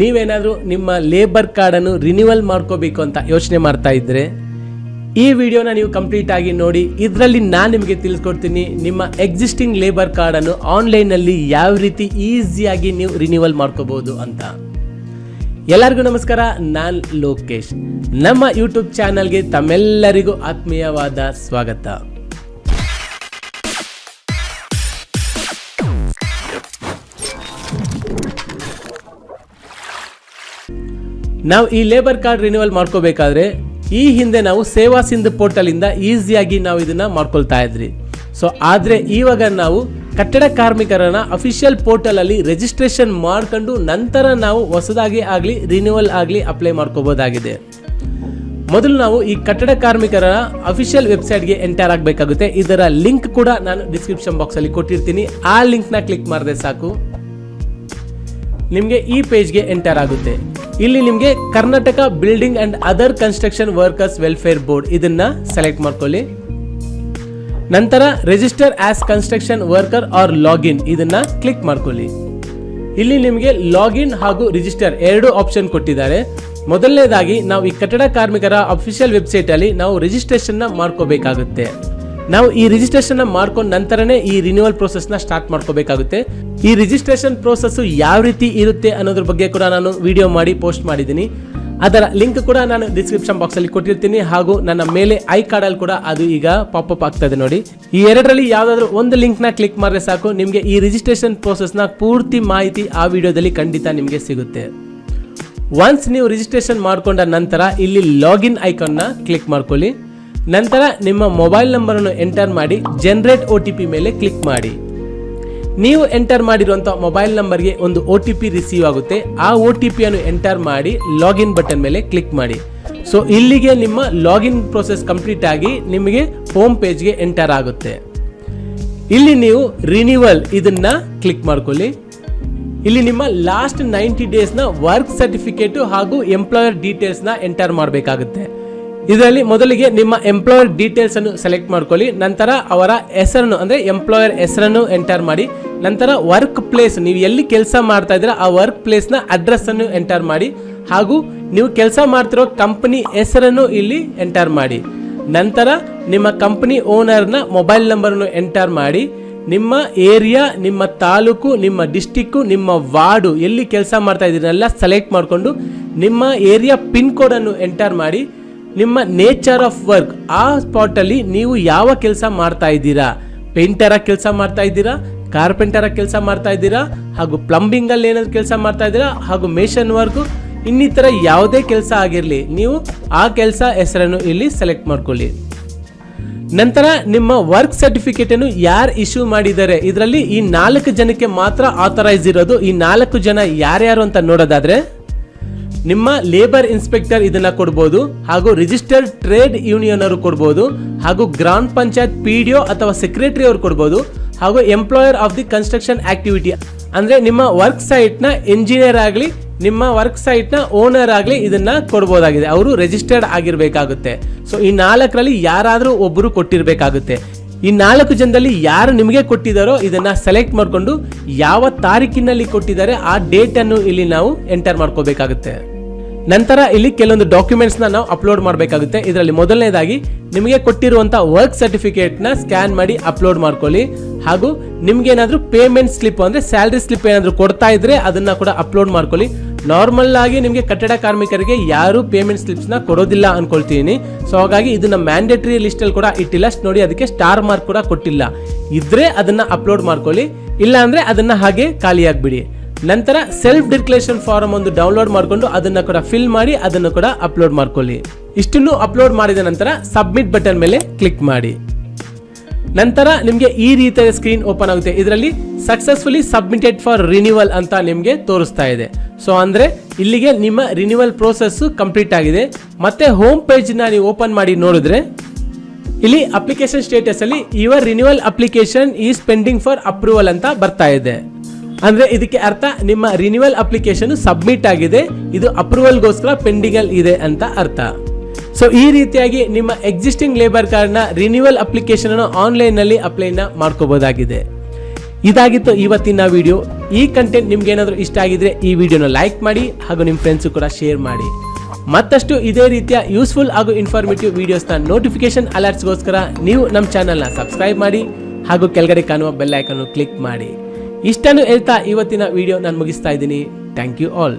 ನೀವೇನಾದರೂ ನಿಮ್ಮ ಲೇಬರ್ ಕಾರ್ಡನ್ನು ರಿನ್ಯೂವಲ್ ಮಾಡ್ಕೋಬೇಕು ಅಂತ ಯೋಚನೆ ಮಾಡ್ತಾ ಇದ್ದರೆ ಈ ವಿಡಿಯೋನ ನೀವು ಕಂಪ್ಲೀಟ್ ಆಗಿ ನೋಡಿ, ಇದರಲ್ಲಿ ನಾನು ನಿಮಗೆ ತಿಳಿಸ್ಕೊಡ್ತೀನಿ, ನಿಮ್ಮ ಎಕ್ಸಿಸ್ಟಿಂಗ್ ಲೇಬರ್ ಕಾರ್ಡನ್ನು ಆನ್ಲೈನಲ್ಲಿ ಯಾವ ರೀತಿ ಈಸಿಯಾಗಿ ನೀವು ರಿನ್ಯೂವಲ್ ಮಾಡ್ಕೋಬಹುದು ಅಂತ. ಎಲ್ಲರಿಗೂ ನಮಸ್ಕಾರ, ನಾನು ಲೋಕೇಶ್. ನಮ್ಮ ಯೂಟ್ಯೂಬ್ ಚಾನಲ್ಗೆ ತಮ್ಮೆಲ್ಲರಿಗೂ ಆತ್ಮೀಯವಾದ ಸ್ವಾಗತ. ನಾವು ಈ ಲೇಬರ್ ಕಾರ್ಡ್ ರಿನ್ಯೂವಲ್ ಮಾಡ್ಕೋಬೇಕಾದ್ರೆ ಈ ಹಿಂದೆ ನಾವು ಸೇವಾ ಸಿಂಧು ಪೋರ್ಟಲಿಂದ ಈಸಿಯಾಗಿ ನಾವು ಇದನ್ನ ಮಾಡ್ಕೊಳ್ತಾ ಇದ್ರಿ. ಸೊ ಆದರೆ ಇವಾಗ ನಾವು ಕಟ್ಟಡ ಕಾರ್ಮಿಕರನ್ನ ಅಫಿಷಿಯಲ್ ಪೋರ್ಟಲಲ್ಲಿ ರಿಜಿಸ್ಟ್ರೇಷನ್ ಮಾಡ್ಕೊಂಡು ನಂತರ ನಾವು ಹೊಸದಾಗಿ ಆಗಲಿ ರಿನ್ಯೂವಲ್ ಆಗಲಿ ಅಪ್ಲೈ ಮಾಡ್ಕೋಬೋದಾಗಿದೆ. ಮೊದಲು ನಾವು ಈ ಕಟ್ಟಡ ಕಾರ್ಮಿಕರ ಅಫಿಷಿಯಲ್ ವೆಬ್ಸೈಟ್ಗೆ ಎಂಟರ್ ಆಗಬೇಕಾಗುತ್ತೆ. ಇದರ ಲಿಂಕ್ ಕೂಡ ನಾನು ಡಿಸ್ಕ್ರಿಪ್ಷನ್ ಬಾಕ್ಸಲ್ಲಿ ಕೊಟ್ಟಿರ್ತೀನಿ. ಆ ಲಿಂಕ್ನ ಕ್ಲಿಕ್ ಮಾಡಿದ್ರೆ ಸಾಕು. ನಿಮಗೆ ಈ ಪೇಜ್ಗೆ ಎಂಟರ್ ಆಗುತ್ತೆ. ಇಲ್ಲಿ ನಿಮಗೆ Karnataka building and other construction workers welfare board ಇದನ್ನ ಸೆಲೆಕ್ಟ್ ಮಾಡ್ಕೊಳ್ಳಿ. ನಂತರ register as construction worker or login ಇದನ್ನ ಕ್ಲಿಕ್ ಮಾಡ್ಕೊಳ್ಳಿ. ಇಲ್ಲಿ ನಿಮಗೆ ಲಾಗಿನ್ ಹಾಗೂ ರಿಜಿಸ್ಟರ್ ಎರಡು ಆಪ್ಷನ್ ಕೊಟ್ಟಿದ್ದಾರೆ. ಮೊದಲನೇದಾಗಿ ನಾವು ಈ ಕಟ್ಟಡ ಕಾರ್ಮಿಕರ ಅಫಿಷಿಯಲ್ ವೆಬ್ಸೈಟ್ ಅಲ್ಲಿ ನಾವು ರಿಜಿಸ್ಟ್ರೇಷನ್ ಮಾಡ್ಕೋಬೇಕಾಗುತ್ತೆ. ನಾವು ಈ ರಿಜಿಸ್ಟ್ರೇಷನ್ ಮಾಡ್ಕೊಂಡ ನಂತರನೇ ಈ ರಿನ್ಯೂವಲ್ ಪ್ರೋಸೆಸ್ನ ಸ್ಟಾರ್ಟ್ ಮಾಡ್ಕೋಬೇಕಾಗುತ್ತೆ. ಈ ರಿಜಿಸ್ಟ್ರೇಷನ್ ಪ್ರೋಸೆಸ್ ಯಾವ ರೀತಿ ಇರುತ್ತೆ ಅನ್ನೋದ್ರ ಬಗ್ಗೆ ಕೂಡ ನಾನು ವಿಡಿಯೋ ಮಾಡಿ ಪೋಸ್ಟ್ ಮಾಡಿದ್ದೀನಿ. ಅದರ ಲಿಂಕ್ ಕೂಡ ನಾನು ಡಿಸ್ಕ್ರಿಪ್ಷನ್ ಬಾಕ್ಸ್ ಅಲ್ಲಿ ಕೊಟ್ಟಿರ್ತೀನಿ ಹಾಗೂ ನನ್ನ ಮೇಲೆ ಐ ಕಾರ್ಡ್ ಅಲ್ಲಿ ಕೂಡ ಅದು ಈಗ ಪಾಪಪ್ ಆಗ್ತದೆ ನೋಡಿ. ಈ ಎರಡರಲ್ಲಿ ಯಾವ್ದಾದ್ರು ಒಂದು ಲಿಂಕ್ನ ಕ್ಲಿಕ್ ಮಾಡಿದ್ರೆ ಸಾಕು, ನಿಮಗೆ ಈ ರಿಜಿಸ್ಟ್ರೇಷನ್ ಪ್ರೋಸೆಸ್ನ ಪೂರ್ತಿ ಮಾಹಿತಿ ಆ ವಿಡಿಯೋದಲ್ಲಿ ಖಂಡಿತ ನಿಮಗೆ ಸಿಗುತ್ತೆ. ಒನ್ಸ್ ನೀವು ರಿಜಿಸ್ಟ್ರೇಷನ್ ಮಾಡ್ಕೊಂಡ ನಂತರ ಇಲ್ಲಿ ಲಾಗಿನ್ ಐಕಾನ್ನ ಕ್ಲಿಕ್ ಮಾಡ್ಕೊಳ್ಳಿ. ನಂತರ ನಿಮ್ಮ ಮೊಬೈಲ್ ನಂಬರನ್ನು ಎಂಟರ್ ಮಾಡಿ ಜನರೇಟ್ ಒ ಟಿ ಪಿ ಮೇಲೆ ಕ್ಲಿಕ್ ಮಾಡಿ. ನೀವು ಎಂಟರ್ ಮಾಡಿರುವಂಥ ಮೊಬೈಲ್ ನಂಬರ್ಗೆ ಒಂದು ಒ ಟಿ ಪಿ ರಿಸೀವ್ ಆಗುತ್ತೆ. ಆ ಒ ಟಿ ಪಿಯನ್ನು ಎಂಟರ್ ಮಾಡಿ ಲಾಗಿನ್ ಬಟನ್ ಮೇಲೆ ಕ್ಲಿಕ್ ಮಾಡಿ. ಸೊ ಇಲ್ಲಿಗೆ ನಿಮ್ಮ ಲಾಗಿನ್ ಪ್ರೋಸೆಸ್ ಕಂಪ್ಲೀಟ್ ಆಗಿ ನಿಮಗೆ ಹೋಮ್ ಪೇಜ್ಗೆ ಎಂಟರ್ ಆಗುತ್ತೆ. ಇಲ್ಲಿ ನೀವು ರಿನ್ಯೂವಲ್ ಇದನ್ನ ಕ್ಲಿಕ್ ಮಾಡ್ಕೊಳ್ಳಿ. ಇಲ್ಲಿ ನಿಮ್ಮ ಲಾಸ್ಟ್ ನೈಂಟಿ ಡೇಸ್ನ ವರ್ಕ್ ಸರ್ಟಿಫಿಕೇಟ್ ಹಾಗೂ ಎಂಪ್ಲಾಯರ್ ಡೀಟೇಲ್ಸ್ನ ಎಂಟರ್ ಮಾಡಬೇಕಾಗುತ್ತೆ. ಇದರಲ್ಲಿ ಮೊದಲಿಗೆ ನಿಮ್ಮ ಎಂಪ್ಲಾಯರ್ ಡೀಟೇಲ್ಸ್ ಅನ್ನು ಸೆಲೆಕ್ಟ್ ಮಾಡ್ಕೊಳ್ಳಿ, ನಂತರ ಅವರ ಹೆಸರನ್ನು, ಅಂದ್ರೆ ಎಂಪ್ಲಾಯರ್ ಹೆಸರನ್ನು ಎಂಟರ್ ಮಾಡಿ, ನಂತರ ವರ್ಕ್ ಪ್ಲೇಸ್ ನೀವು ಎಲ್ಲಿ ಕೆಲಸ ಮಾಡ್ತಾ ಇದ್ದೀರಾ, ಆ ವರ್ಕ್ ಪ್ಲೇಸ್ನ ಅಡ್ರೆಸ್ ಅನ್ನು ಎಂಟರ್ ಮಾಡಿ, ಹಾಗೂ ನೀವು ಕೆಲಸ ಮಾಡ್ತಿರೋ ಕಂಪನಿ ಹೆಸರನ್ನು ಇಲ್ಲಿ ಎಂಟರ್ ಮಾಡಿ. ನಂತರ ನಿಮ್ಮ ಕಂಪನಿ ಓನರ್ನ ಮೊಬೈಲ್ ನಂಬರನ್ನು ಎಂಟರ್ ಮಾಡಿ, ನಿಮ್ಮ ಏರಿಯಾ ನಿಮ್ಮ ತಾಲೂಕು, ನಿಮ್ಮ ಡಿಸ್ಟಿಕ್ಕು ನಿಮ್ಮ ವಾರ್ಡು, ಎಲ್ಲಿ ಕೆಲಸ ಮಾಡ್ತಾ ಇದ್ದೀರಲ್ಲ ಸೆಲೆಕ್ಟ್ ಮಾಡಿಕೊಂಡು ನಿಮ್ಮ ಏರಿಯಾ ಪಿನ್ ಕೋಡನ್ನು ಎಂಟರ್ ಮಾಡಿ ನಿಮ್ಮ ನೇಚರ್ ಆಫ್ ವರ್ಕ್ ಆ ಸ್ಪಾಟಲ್ಲಿ ನೀವು ಯಾವ ಕೆಲಸ ಮಾಡ್ತಾ ಇದ್ದೀರಾ? ಪೇಂಟರ ಕೆಲಸ ಮಾಡ್ತಾ ಇದ್ದೀರಾ? ಕಾರ್ಪೆಂಟರ ಕೆಲಸ ಮಾಡ್ತಾ ಇದ್ದೀರಾ? ಹಾಗೂ ಪ್ಲಂಬಿಂಗಲ್ಲಿ ಏನಾದ್ರು ಕೆಲಸ ಮಾಡ್ತಾ ಇದ್ದೀರಾ? ಹಾಗೂ ಮೇಷನ್ ವರ್ಕು ಇನ್ನಿತರ ಯಾವುದೇ ಕೆಲಸ ಆಗಿರಲಿ, ನೀವು ಆ ಕೆಲಸ ಹೆಸರನ್ನು ಇಲ್ಲಿ ಸೆಲೆಕ್ಟ್ ಮಾಡ್ಕೊಳ್ಳಿ. ನಂತರ ನಿಮ್ಮ ವರ್ಕ್ ಸರ್ಟಿಫಿಕೇಟ್ ಅನ್ನು ಯಾರು ಇಶ್ಯೂ ಮಾಡಿದ್ದಾರೆ? ಇದರಲ್ಲಿ ಈ ನಾಲ್ಕು ಜನಕ್ಕೆ ಮಾತ್ರ ಆಥರೈಸ್ ಇರೋದು. ಈ ನಾಲ್ಕು ಜನ ಯಾರ್ಯಾರು ಅಂತ ನೋಡೋದಾದ್ರೆ ನಿಮ್ಮ ಲೇಬರ್ ಇನ್ಸ್ಪೆಕ್ಟರ್ ಇದನ್ನ ಕೊಡ್ಬೋದು, ಹಾಗೂ ರಿಜಿಸ್ಟರ್ಡ್ ಟ್ರೇಡ್ ಯೂನಿಯನ್ ಅವರು ಕೊಡ್ಬೋದು, ಹಾಗೂ ಗ್ರಾಮ ಪಂಚಾಯತ್ ಪಿ ಡಿ ಅಥವಾ ಸೆಕ್ರೆಟರಿ ಅವರು ಕೊಡ್ಬೋದು, ಹಾಗೂ employer of the construction activity ಅಂದ್ರೆ ನಿಮ್ಮ ವರ್ಕ್ ಸೈಟ್ನ ಎಂಜಿನಿಯರ್ ಆಗಲಿ, ನಿಮ್ಮ ವರ್ಕ್ ಸೈಟ್ನ ಓನರ್ ಆಗಲಿ ಇದನ್ನ ಕೊಡ್ಬೋದಾಗಿದೆ. ಅವರು ರಿಜಿಸ್ಟರ್ಡ್ ಆಗಿರಬೇಕಾಗುತ್ತೆ. ಸೊ ಈ ನಾಲ್ಕರಲ್ಲಿ ಯಾರಾದರೂ ಒಬ್ಬರು ಕೊಟ್ಟಿರಬೇಕಾಗುತ್ತೆ. ಈ ನಾಲ್ಕು ಜನದಲ್ಲಿ ಯಾರು ನಿಮಗೆ ಕೊಟ್ಟಿದ್ದಾರೋ ಇದನ್ನ ಸೆಲೆಕ್ಟ್ ಮಾಡಿಕೊಂಡು ಯಾವ ತಾರೀಕಿನಲ್ಲಿ ಕೊಟ್ಟಿದ್ದಾರೆ ಆ ಡೇಟ್ ಅನ್ನು ಇಲ್ಲಿ ನಾವು ಎಂಟರ್ ಮಾಡ್ಕೋಬೇಕಾಗುತ್ತೆ. ನಂತರ ಇಲ್ಲಿ ಕೆಲವೊಂದು ಡಾಕ್ಯುಮೆಂಟ್ಸ್ ನಾವು ಅಪ್ಲೋಡ್ ಮಾಡಬೇಕಾಗುತ್ತೆ. ಇದರಲ್ಲಿ ಮೊದಲನೇದಾಗಿ ನಿಮಗೆ ಕೊಟ್ಟಿರುವಂತಹ ವರ್ಕ್ ಸರ್ಟಿಫಿಕೇಟ್ನ ಸ್ಕ್ಯಾನ್ ಮಾಡಿ ಅಪ್ಲೋಡ್ ಮಾಡ್ಕೊಳ್ಳಿ. ಹಾಗೂ ನಿಮ್ಗೆ ಏನಾದ್ರು ಪೇಮೆಂಟ್ ಸ್ಲಿಪ್ ಅಂದ್ರೆ ಸ್ಯಾಲರಿ ಸ್ಲಿಪ್ ಏನಾದರೂ ಕೊಡ್ತಾ ಇದ್ರೆ ಅದನ್ನ ಕೂಡ ಅಪ್ಲೋಡ್ ಮಾಡ್ಕೊಳ್ಳಿ. ನಾರ್ಮಲ್ ಆಗಿ ನಿಮಗೆ ಕಟ್ಟಡ ಕಾರ್ಮಿಕರಿಗೆ ಯಾರು ಪೇಮೆಂಟ್ ಸ್ಲಿಪ್ಸ್ನ ಕೊಡೋದಿಲ್ಲ ಅನ್ಕೊಳ್ತೀನಿ. ಸೊ ಹಾಗಾಗಿ ಇದನ್ನ ಮ್ಯಾಂಡೇಟರಿ ಲಿಸ್ಟ್ ಅಲ್ಲಿ ಕೂಡ ಇಟ್ಟಿಲ್ಲ. ನೋಡಿ ಅದಕ್ಕೆ ಸ್ಟಾರ್ ಮಾರ್ಕ್ ಕೂಡ ಕೊಟ್ಟಿಲ್ಲ. ಇದ್ರೆ ಅದನ್ನ ಅಪ್ಲೋಡ್ ಮಾಡ್ಕೊಳ್ಳಿ. ಇಲ್ಲ ಅಂದ್ರೆ ಅದನ್ನ ಹಾಗೆ ಖಾಲಿಯಾಗ್ಬಿಡಿ. ನಂತರ ಸೆಲ್ಫ್ ಡಿಕ್ಲೇಷನ್ ಫಾರಂ ಒಂದು ಡೌನ್ಲೋಡ್ ಮಾಡಿಕೊಂಡು ಅದನ್ನ ಕೂಡ ಫಿಲ್ ಮಾಡಿ ಅದನ್ನು ಕೂಡ ಅಪ್ಲೋಡ್ ಮಾಡ್ಕೊಳ್ಳಿ. ಇಷ್ಟನ್ನು ಅಪ್ಲೋಡ್ ಮಾಡಿದ ನಂತರ ಸಬ್ಮಿಟ್ ಬಟನ್ ಮೇಲೆ ಕ್ಲಿಕ್ ಮಾಡಿ. ನಂತರ ನಿಮಗೆ ಈ ರೀತಿಯ ಸ್ಕ್ರೀನ್ ಓಪನ್ ಆಗುತ್ತೆ. ಇದರಲ್ಲಿ ಸಕ್ಸಸ್ಫುಲಿ ಸಬ್ಮಿಟೆಡ್ ಫಾರ್ ರಿನ್ಯೂವಲ್ ಅಂತ ನಿಮಗೆ ತೋರಿಸ್ತಾ ಇದೆ. ಸೊ ಅಂದ್ರೆ ಇಲ್ಲಿಗೆ ನಿಮ್ಮ ರಿನ್ಯೂವಲ್ ಪ್ರೋಸೆಸ್ ಕಂಪ್ಲೀಟ್ ಆಗಿದೆ. ಮತ್ತೆ ಹೋಮ್ ಪೇಜ್ ನೀವು ಓಪನ್ ಮಾಡಿ ನೋಡಿದ್ರೆ, ಇಲ್ಲಿ ಅಪ್ಲಿಕೇಶನ್ ಸ್ಟೇಟಸ್ ಅಲ್ಲಿ your renewal application is pending for approval ಅಂತ ಬರ್ತಾ ಇದೆ. ಅಂದ್ರೆ ಇದಕ್ಕೆ ಅರ್ಥ ನಿಮ್ಮ ರಿನ್ಯೂವಲ್ ಅಪ್ಲಿಕೇಶನ್ ಸಬ್ಮಿಟ್ ಆಗಿದೆ, ಇದು ಅಪ್ರೂವಲ್ಗೋಸ್ಕರ ಪೆಂಡಿಂಗ್ ಅಲ್ಲಿ ಇದೆ ಅಂತ ಅರ್ಥ. ಸೊ ಈ ರೀತಿಯಾಗಿ ನಿಮ್ಮ ಎಕ್ಸಿಸ್ಟಿಂಗ್ ಲೇಬರ್ ಕಾರ್ಡ್ನ ರಿನ್ಯೂವಲ್ ಅಪ್ಲಿಕೇಶನ್ ಅನ್ನು ಆನ್ಲೈನ್ನಲ್ಲಿ ಅಪ್ಲೈನ ಮಾಡ್ಕೋಬಹುದಾಗಿದೆ ಇದಾಗಿತ್ತು ಇವತ್ತಿನ ವಿಡಿಯೋ ಈ ಕಂಟೆಂಟ್ ನಿಮ್ಗೆ ಏನಾದರೂ ಇಷ್ಟ ಆಗಿದ್ರೆ ಈ ವಿಡಿಯೋನ ಲೈಕ್ ಮಾಡಿ ಹಾಗೂ ನಿಮ್ಮ ಫ್ರೆಂಡ್ಸು ಕೂಡ ಶೇರ್ ಮಾಡಿ. ಮತ್ತಷ್ಟು ಇದೇ ರೀತಿಯ ಯೂಸ್ಫುಲ್ ಹಾಗೂ ಇನ್ಫಾರ್ಮೇಟಿವ್ ವಿಡಿಯೋಸ್ನ ನೋಟಿಫಿಕೇಶನ್ ಅಲರ್ಟ್ಸ್ಗೋಸ್ಕರ ನೀವು ನಮ್ಮ ಚಾನಲ್ನ ಸಬ್ಸ್ಕ್ರೈಬ್ ಮಾಡಿ ಹಾಗೂ ಕೆಳಗಡೆ ಕಾಣುವ ಬೆಲ್ ಐಕನ್ನು ಕ್ಲಿಕ್ ಮಾಡಿ. ಇಷ್ಟನ್ನು ಹೇಳ್ತಾ ಇವತ್ತಿನ ವಿಡಿಯೋ ನಾನು ಮುಗಿಸ್ತಾ ಇದ್ದೀನಿ. Thank you all